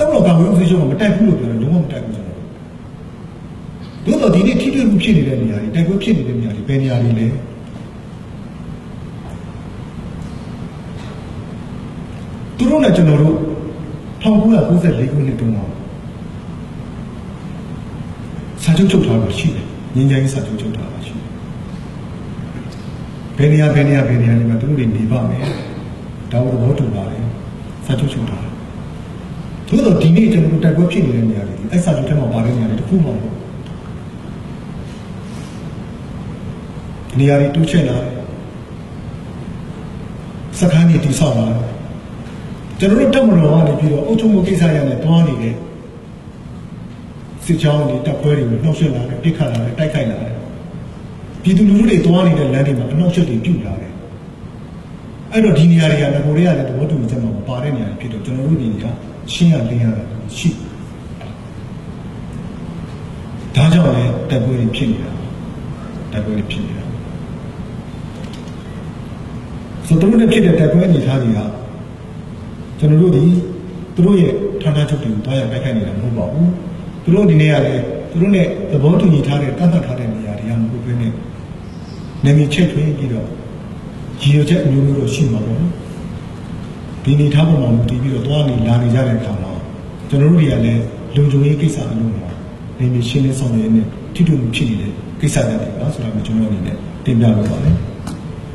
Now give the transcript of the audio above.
တော့တော့ကာဝေးဦးစီးချုပ်ကမတိုက်ဘူးလို့ပြောတယ်လုံးဝမတိုက်ဘူးကျွန်တော်တို့သို့တော့ဒီနေ့ထိတွေ့မှုဖြစ်နေတဲ့နေရာတွေတိုက်ပွဲဖြစ်နေတဲ့နေရာတွေဘယ်နေရာတွေလဲသူတို့နဲ့ကျွန်တော်တို့1994ခုနှစ်တုန်းကစာချုပ်ချုပ်ထားတာရှိတယ်ငင်းကြိုင်းစာချုပ်ချုပ်ထားတာရှိတယ်ဘယ်နေရာဘယ်နေရာဘယ်နေရာတွေမှာသူတို့တွေနေပါမယ်ဒါကိုသဘောတူပါတယ်စာချုပ်ချုပ်ထားတယ်သို့တော့ဒီ နေ့ကျွန်တော်တို့တိုက်ပွဲဖြစ်နေတဲ့နေရာတွေဒီအဲ့စာချုပ်ထဲမှာပါတဲ့နေရာတွေတစ်ခုမှမဟုတ်ဘူးနေရာတွေတိုးချဲ့လာတယ်စခန်းတွေတိဆောက်လာတယ်ကျွန်တော်တို့တက်မတော်ကနေပြီးတော့အုပ်ချုပ်မှုကိစ္စရနဲ့တွားနေတဲ့စစ်ကြောင်းတွေတပ်ဖွဲ့တွေကိုနှောက်ယှက်လာတယ်ပြစ်ခတ်လာတယ်တိုက်ခိုက်လာတယ်ပြည်သူလူထုတွေတွားနေတဲ့လမ်းတွေမှာအနှောက်ယှက်တွေပြုတ်လာတယ်အဲ့တော့ဒီနေရာတွေကငကိုတွေကလည်းသဘောတူညီချက်မှာမပါတဲ့နေရာတွေဖြစ်တော့ကျွန်တော်တို့ဒီနေရာ ရှင်းရလင်းရတာရှိဒါကြောင့်လည်းတပ်ဖွဲ့တွေဖြစ်နေတာတပ်ဖွဲ့တွေဖြစ်နေတာဆိုတော့သူတို့နဲ့ဖြစ်တဲ့တပ်ဖွဲ့အနေထားတွေကကျွန်တော်တို့ဒီသူတို့ရဲ့ဌာနချုပ်တွေကိုတွားရတိုက်ခိုက်နေတာမဟုတ်ပါဘူးသူတို့ဒီနေ့ကလည်းသူတို့နဲ့သဘောတူညီထားတဲ့တတ်မှတ်ထားတဲ့နေရာတွေကမဟုတ်ဘဲနဲ့နေမီချိတ်ထွင်းပြီးတော့ရည်ရွယ်ချက်အမျိုးမျိုးတော့ရှိမှာပေါ့နော် ဒီနေထားပုံမှာမူတည်ပြီးတော့တွားနေလာနေကြတဲ့အခါမှာကျွန်တော်တို့တွေကလည်းလုံခြုံရေးကိစ္စအလုံးမှာနေမီရှင်းလင်းဆောင်ရွက်နေထိတွေ့မှုဖြစ်နေတဲ့ကိစ္စတွေပါဆိုတာကိုကျွန်တော်အနေနဲ့တင်ပြလိုပါတယ်